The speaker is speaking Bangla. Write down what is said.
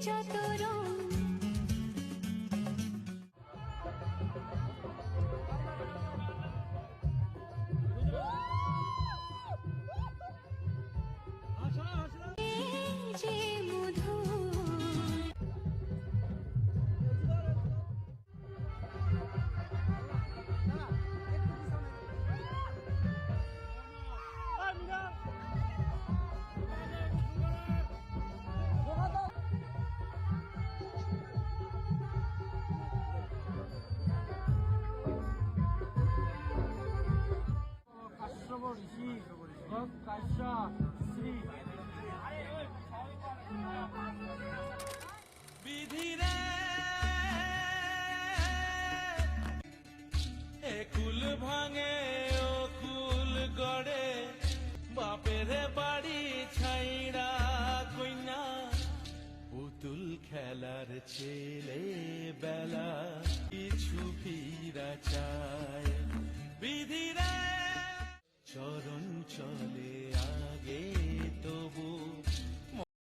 যত রং ঋষি শ্রী বিধিরে একুল ভাঙে, ও কুল গড়ে। বাপের বাড়ি ছাইড়া কইনা। পুতুল খেলার ছেলে বেলা কিছু ফিরা চায়।